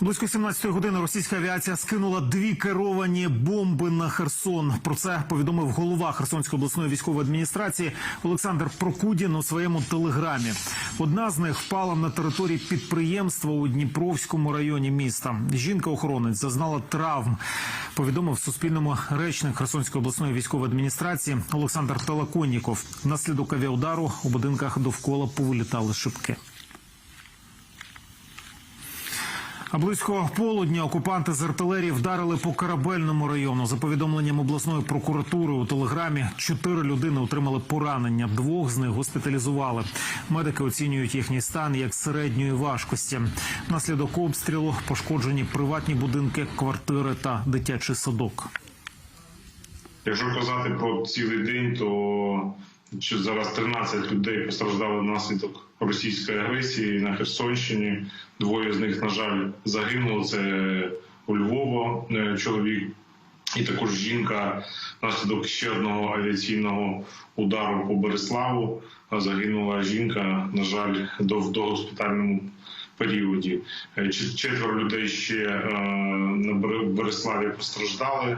Близько 17 години російська авіація скинула дві керовані бомби на Херсон. Про це повідомив голова Херсонської обласної військової адміністрації Олександр Прокудін у своєму телеграмі. Одна з них впала на території підприємства у Дніпровському районі міста. Жінка-охоронець зазнала травм. Повідомив Суспільному речник Херсонської обласної військової адміністрації Олександр Талаконніков. Внаслідок авіаудару у будинках довкола повилітали шибки. А близько полудня окупанти з артилерії вдарили по корабельному району. За повідомленням обласної прокуратури у телеграмі, чотири людини отримали поранення. Двох з них госпіталізували. Медики оцінюють їхній стан як середньої важкості. Внаслідок обстрілу пошкоджені приватні будинки, квартири та дитячий садок. Якщо казати про цілий день, то що зараз 13 людей постраждали внаслідок російської агресії на Херсонщині. Двоє з них, на жаль, загинуло. Це у Львова е, чоловік, і також жінка внаслідок ще одного авіаційного удару по Береславу. Загинула жінка, на жаль, до в догоспітальному періоді. Е, Четверо людей ще е, на Бере- Береславі постраждали.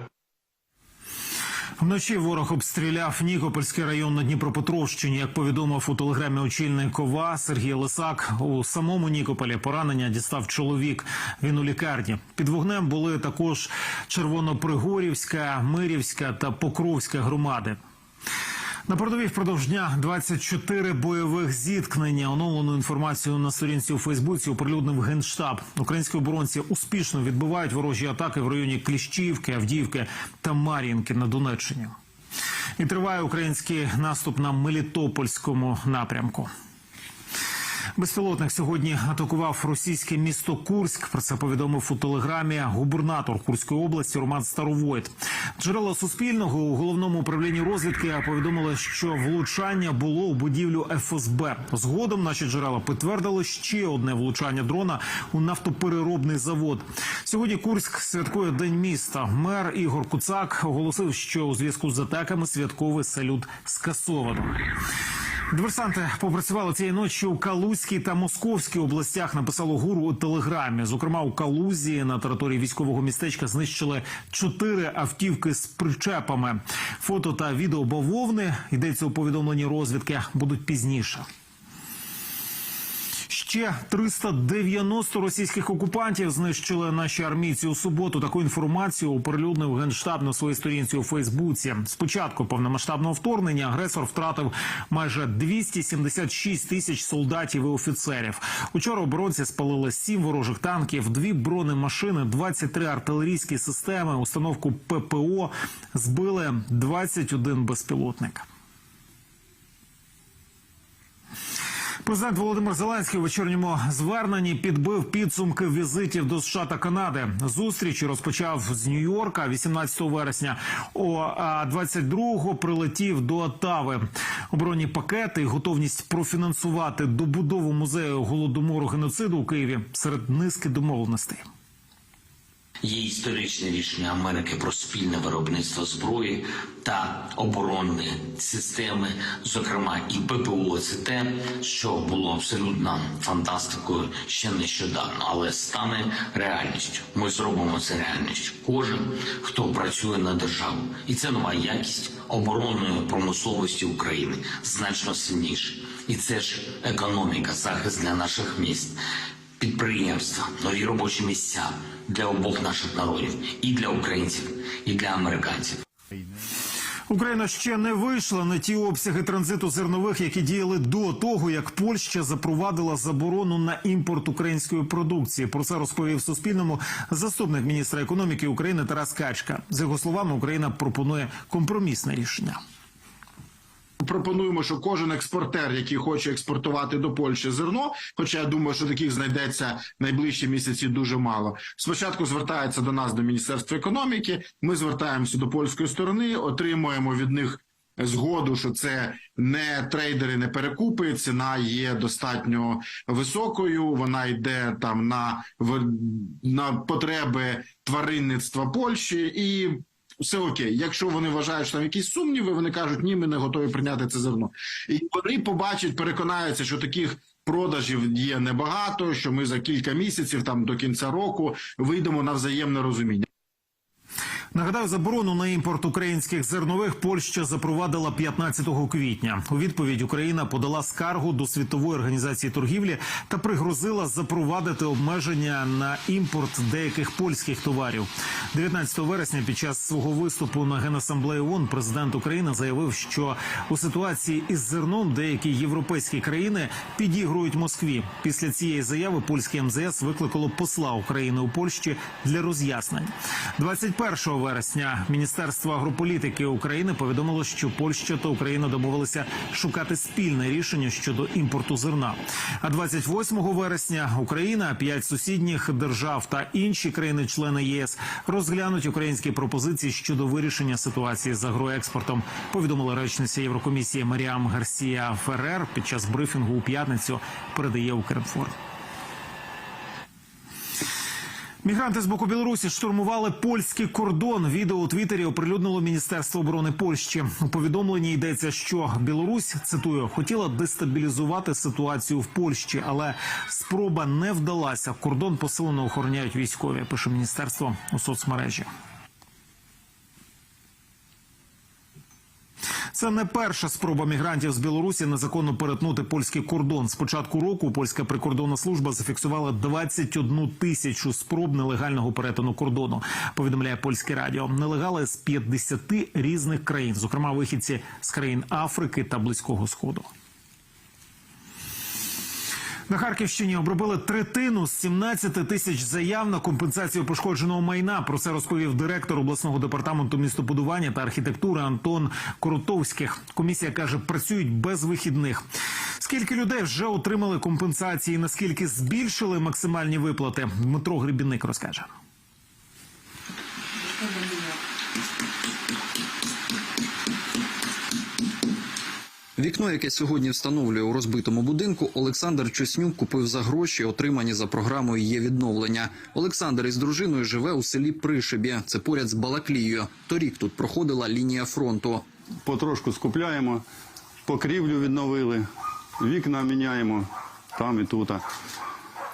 Вночі ворог обстріляв Нікопольський район на Дніпропетровщині. Як повідомив у телеграмі очільник Кова Сергій Лисак, у самому Нікополі поранення дістав чоловік. Він у лікарні. Під вогнем були також Червонопригорівська, Мирівська та Покровська громади. На передовій впродовж дня 24 бойових зіткнення. Оновлену інформацію на сторінці у Фейсбуці оприлюднив генштаб. Українські оборонці успішно відбивають ворожі атаки в районі Кліщівки, Авдіївки та Мар'їнки на Донеччині. І триває український наступ на Мелітопольському напрямку. Безпілотник сьогодні атакував російське місто Курськ. Про це повідомив у телеграмі губернатор Курської області Роман Старовойт. Джерела Суспільного у головному управлінні розвідки повідомили, що влучання було у будівлю ФСБ. Згодом наші джерела підтвердили ще одне влучання дрона у нафтопереробний завод. Сьогодні Курськ святкує день міста. Мер Ігор Куцак оголосив, що у зв'язку з атаками святковий салют скасовано. Диверсанти попрацювали цієї ночі у Калузькій та Московській областях. Написало гуру у телеграмі. Зокрема, у Калузі на території військового містечка знищили чотири автівки з причепами. Фото та відео бавовни йдеться у повідомленні розвідки. Будуть пізніше. Ще 390 російських окупантів знищили наші армійці у суботу. Таку інформацію оприлюднив генштаб на своїй сторінці у Фейсбуці. Спочатку повномасштабного вторгнення агресор втратив майже 276 тисяч солдатів і офіцерів. Учора оборонці спалили сім ворожих танків, дві бронемашини, 23 артилерійські системи, установку ППО. Збили 21 безпілотник. Президент Володимир Зеленський у вечірньому зверненні підбив підсумки візитів до США та Канади. Зустріч розпочав з Нью-Йорка 18 вересня. О а 22-го прилетів до Оттави. Оборонні пакети і готовність профінансувати добудову музею голодомору геноциду у Києві серед низки домовленостей. Є історичне рішення Америки про спільне виробництво зброї та оборонні системи, зокрема і ППО. Це те, що було абсолютно фантастикою ще нещодавно, але стане реальністю. Ми зробимо це реальністю. Кожен, хто працює на державу, і це нова якість оборонної промисловості України значно сильніше. І це ж економіка, захист для наших міст підприємства, нові робочі місця для обох наших народів, і для українців, і для американців. Україна ще не вийшла на ті обсяги транзиту зернових, які діяли до того, як Польща запровадила заборону на імпорт української продукції. Про це розповів Суспільному заступник міністра економіки України Тарас Качка. За його словами, Україна пропонує компромісне рішення. Пропонуємо, що кожен експортер, який хоче експортувати до Польщі зерно, хоча я думаю, що таких знайдеться найближчі місяці дуже мало. Спочатку звертається до нас до Міністерства економіки. Ми звертаємося до польської сторони, отримуємо від них згоду, що це не трейдери, не перекупи. Ціна є достатньо високою. Вона йде там на на потреби тваринництва Польщі і. Все окей. Якщо вони вважають, що там якісь сумніви, вони кажуть, ні, ми не готові прийняти це зерно. І вони побачать, переконаються, що таких. Продажів є небагато. Що ми за кілька місяців, там до кінця року, вийдемо на взаємне розуміння. Нагадаю, заборону на імпорт українських зернових Польща запровадила 15 квітня. У відповідь Україна подала скаргу до світової організації торгівлі та пригрозила запровадити обмеження на імпорт деяких польських товарів. 19 вересня під час свого виступу на генасамблеї ООН президент України заявив, що у ситуації із зерном деякі європейські країни підігрують Москві. Після цієї заяви польське МЗС викликало посла України у Польщі для роз'яснень. 21 вересня Міністерство агрополітики України повідомило, що Польща та Україна домовилися шукати спільне рішення щодо імпорту зерна. А 28 вересня Україна, п'ять сусідніх держав та інші країни-члени ЄС розглянуть українські пропозиції щодо вирішення ситуації з агроекспортом. Повідомила речниця Єврокомісії Маріам Гарсія Ферер під час брифінгу у п'ятницю. Передає Укрінформ. Мігранти з боку Білорусі штурмували польський кордон. Відео у Твіттері оприлюднило Міністерство оборони Польщі. У повідомленні йдеться, що Білорусь цитую хотіла дестабілізувати ситуацію в Польщі, але спроба не вдалася. Кордон посилено охороняють військові. Пише міністерство у соцмережі. Це не перша спроба мігрантів з Білорусі незаконно перетнути польський кордон. З початку року польська прикордонна служба зафіксувала 21 тисячу спроб нелегального перетину кордону. Повідомляє польське радіо. Нелегали з 50 різних країн, зокрема вихідці з країн Африки та Близького Сходу. На Харківщині обробили третину з 17 тисяч заяв на компенсацію пошкодженого майна. Про це розповів директор обласного департаменту містобудування та архітектури Антон Коротовських. Комісія каже, працюють без вихідних. Скільки людей вже отримали компенсації? Наскільки збільшили максимальні виплати? Дмитро Гребінник розкаже. Вікно, яке сьогодні встановлює у розбитому будинку, Олександр Чоснюк купив за гроші, отримані за програмою є відновлення. Олександр із дружиною живе у селі Пришибі. Це поряд з Балаклією. Торік тут проходила лінія фронту. потрошку скупляємо, покрівлю відновили, вікна міняємо там і тут.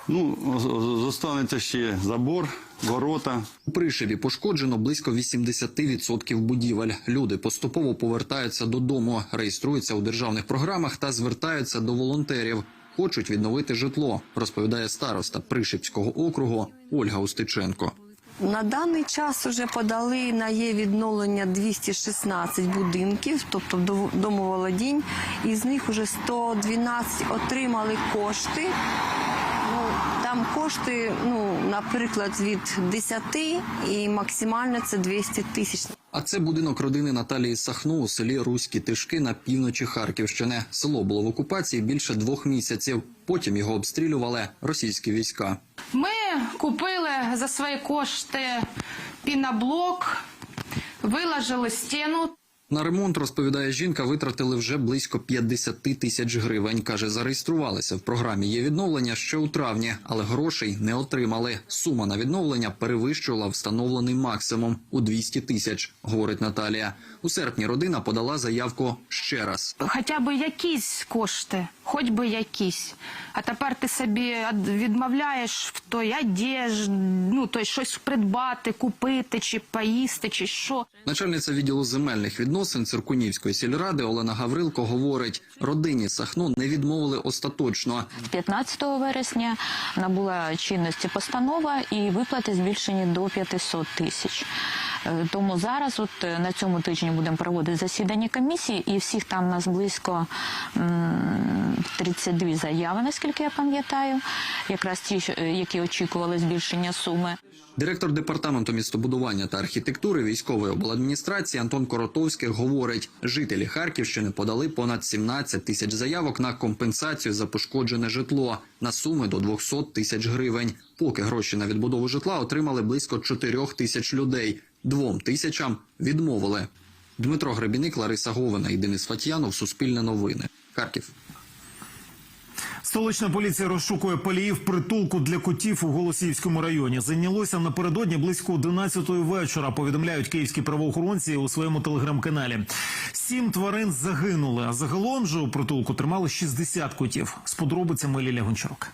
Ну, з- з- зостанеться ще забор, ворота. У Пришибі пошкоджено близько 80% будівель. Люди поступово повертаються додому, реєструються у державних програмах та звертаються до волонтерів. Хочуть відновити житло, розповідає староста Пришипського округу Ольга Устиченко. На даний час вже подали на є відновлення 216 будинків, тобто домоволодінь. Із них вже 112 отримали кошти. Ну, там кошти, ну, наприклад, від 10 і максимально це 200 тисяч. А це будинок родини Наталії Сахно у селі Руські Тишки на півночі Харківщини. Село було в окупації більше двох місяців. Потім його обстрілювали російські війська. Ми купили за свої кошти піноблок, виложили стіну. На ремонт розповідає жінка, витратили вже близько 50 тисяч гривень. каже, зареєструвалися в програмі є відновлення ще у травні, але грошей не отримали. Сума на відновлення перевищувала встановлений максимум у 200 тисяч. Говорить Наталія. У серпні родина подала заявку ще раз. Хоча б якісь кошти, хоч би якісь. А тепер ти собі відмовляєш в той одежд, ну той щось придбати, купити, чи поїсти, чи що. Начальниця відділу земельних відносин Циркунівської сільради Олена Гаврилко говорить: родині Сахно не відмовили остаточно. 15 вересня набула чинності постанова і виплати збільшені до 500 тисяч. Е, Тому зараз, от е, на цьому тижні, будемо проводити засідання комісії, і всіх там нас близько м, 32 заяви, наскільки я пам'ятаю, якраз ті, е, які очікували збільшення суми. Директор департаменту містобудування та архітектури військової обладміністрації Антон Коротовський говорить: жителі Харківщини подали понад 17 тисяч заявок на компенсацію за пошкоджене житло на суми до 200 тисяч гривень. Поки гроші на відбудову житла отримали близько 4 тисяч людей. Двом тисячам відмовили. Дмитро Гребіник, Лариса Говина і Денис Фатьянов. Суспільне новини. Харків. Столична поліція розшукує паліїв притулку для котів у Голосіївському районі. Зайнялося напередодні близько 11-ї вечора. Повідомляють київські правоохоронці у своєму телеграм-каналі. Сім тварин загинули. А загалом же у притулку тримали 60 котів. З подробицями Ліля Гончарук.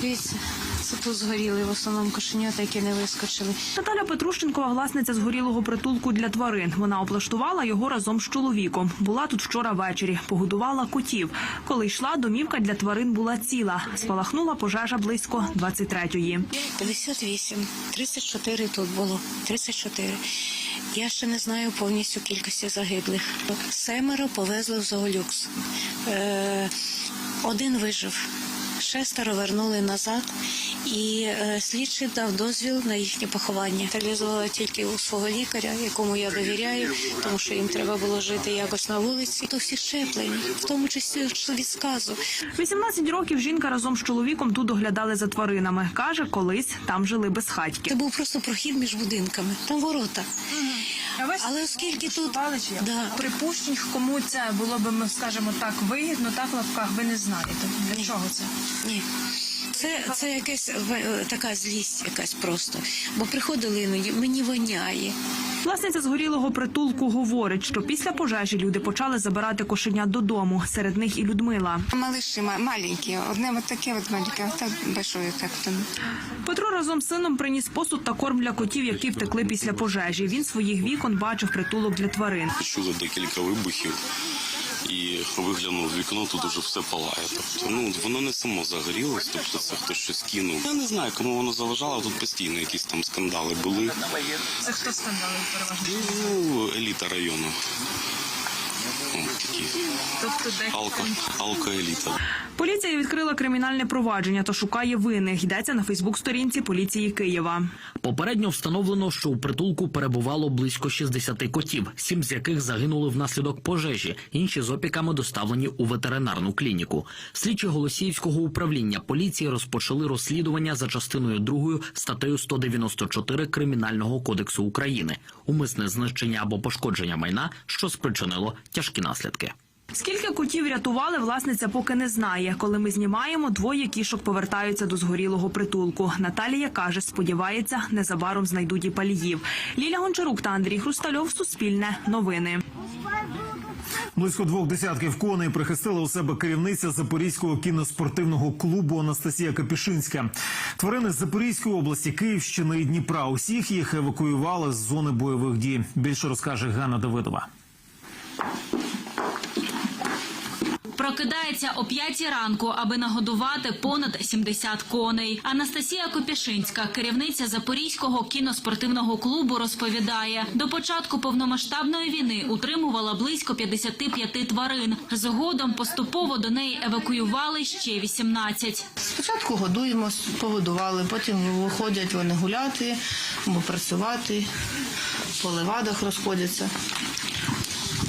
Дивіться, це тут згоріли в основному кошенята, які не вискочили. Наталя Петрущенкова, власниця згорілого притулку для тварин. Вона облаштувала його разом з чоловіком. Була тут вчора ввечері, погодувала котів. Коли йшла, домівка для тварин була ціла. Спалахнула пожежа близько 23-ї. 58, 34 тут було, 34. Я ще не знаю повністю кількості загиблих. Семеро повезли в зоолюкс. Е, один вижив. Шестеро вернули назад, і е, слідчий дав дозвіл на їхнє поховання. Реалізувала тільки у свого лікаря, якому я довіряю, тому що їм треба було жити якось на вулиці. То всі щеплені, в тому числі від сказу. 18 років жінка разом з чоловіком тут доглядали за тваринами. Каже, колись там жили безхатьки. Це був просто прохід між будинками. Там ворота. Але оскільки тут да, Припущень, кому це було б, скажімо так, вигідно, так в лапках, ви не знаєте. Для чого це? ні. Це, це якась така злість, якась просто. Бо приходили іноді, мені воняє. Власниця згорілого притулку говорить, що після пожежі люди почали забирати кошенят додому. Серед них і Людмила. Малыши ма- маленькі, одне вот таке от маленьке, а так большое так там. Петро разом з сином приніс посуд та корм для котів, які втекли після пожежі. Він своїх вікон бачив притулок для тварин. Чули декілька вибухів і виглянув в вікно, тут уже все палає. Тобто, ну воно не само загорілось, тобто це хтось щось кинув. Я не знаю, кому воно заважало. Тут постійно якісь там скандали були. Це хто скандали переважно? Ну, еліта району. Тобто алко, алкоеліта. Поліція відкрила кримінальне провадження та шукає винних. Йдеться на Фейсбук-сторінці поліції Києва. Попередньо встановлено, що у притулку перебувало близько 60 котів, сім з яких загинули внаслідок пожежі. Інші з опіками доставлені у ветеринарну клініку. Слідчі Голосіївського управління поліції розпочали розслідування за частиною 2 статтею 194 Кримінального кодексу України. Умисне знищення або пошкодження майна, що спричинило тяжкі наслідки. Скільки котів рятували, власниця поки не знає. Коли ми знімаємо, двоє кішок повертаються до згорілого притулку. Наталія каже, сподівається, незабаром знайдуть і паліїв. Ліля Гончарук та Андрій Хрустальов. Суспільне новини. Близько двох десятків коней прихистила у себе керівниця Запорізького кіноспортивного клубу Анастасія Капішинська. Тварини з Запорізької області, Київщини і Дніпра. Усіх їх евакуювали з зони бойових дій. Більше розкаже Ганна Давидова. Прокидається о п'ятій ранку, аби нагодувати понад 70 коней. Анастасія Копішинська, керівниця Запорізького кіноспортивного клубу, розповідає: до початку повномасштабної війни утримувала близько 55 тварин. Згодом поступово до неї евакуювали ще 18. Спочатку годуємо, погодували, потім виходять вони гуляти або працювати, по левадах розходяться.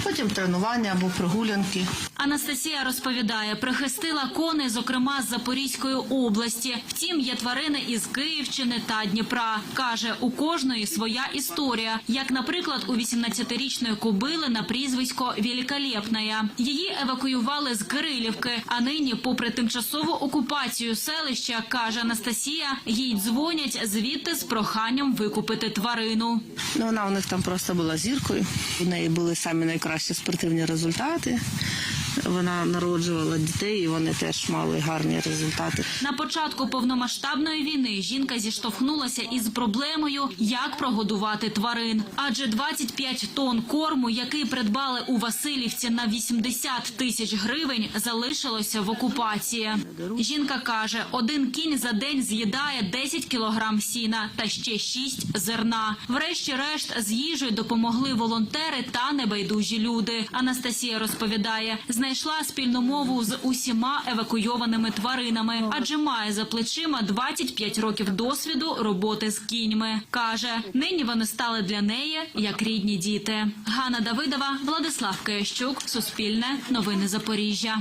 Потім тренування або прогулянки. Анастасія розповідає, прихистила коней, зокрема з Запорізької області. Втім, є тварини із Київщини та Дніпра. каже, у кожної своя історія. Як, наприклад, у 18-річної кобили на прізвисько Великолепная. Її евакуювали з Кирилівки. А нині, попри тимчасову окупацію селища, каже Анастасія, їй дзвонять звідти з проханням викупити тварину. Ну, вона у них там просто була зіркою. У неї були самі найкращі спортивні результати. Вона народжувала дітей, і вони теж мали гарні результати. На початку повномасштабної війни жінка зіштовхнулася із проблемою, як прогодувати тварин. Адже 25 тонн корму, який придбали у Васильівці на 80 тисяч гривень, залишилося в окупації. Жінка каже, один кінь за день з'їдає 10 кілограм сіна та ще 6 зерна. Врешті-решт з їжею допомогли волонтери та небайдужі люди. Анастасія розповідає, знайшла спільну мову з усіма евакуйованими тваринами, адже має за плечима 25 років досвіду роботи з кіньми. каже, нині вони стали для неї як рідні діти. Ганна Давидова, Владислав Киящук, Суспільне, Новини Запоріжжя.